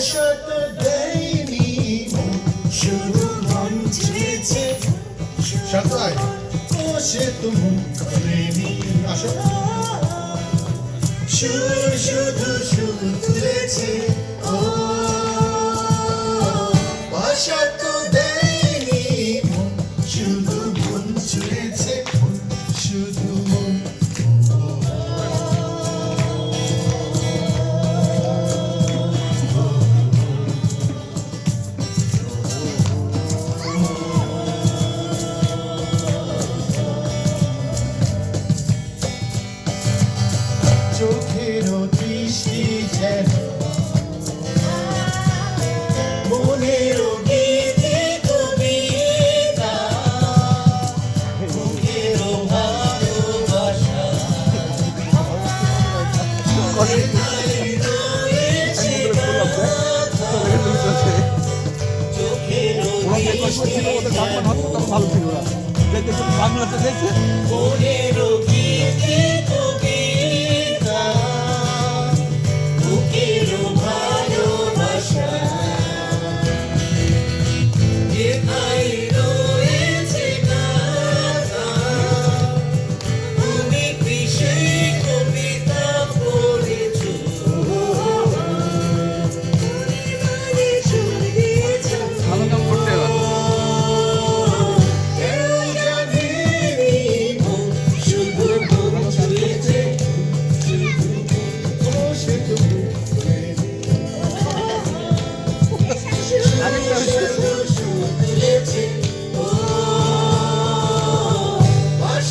বসত দেয়নি। শুধু মন ছুঁয়েছে সাতাই বসে তুমি করেনি। আসো শুধু সুর তুলেছে ও চোখের দৃষ্টি যেন মনের গীতি কবিতা মুখের ভালোবাসা। বাংলাতে দেখছে।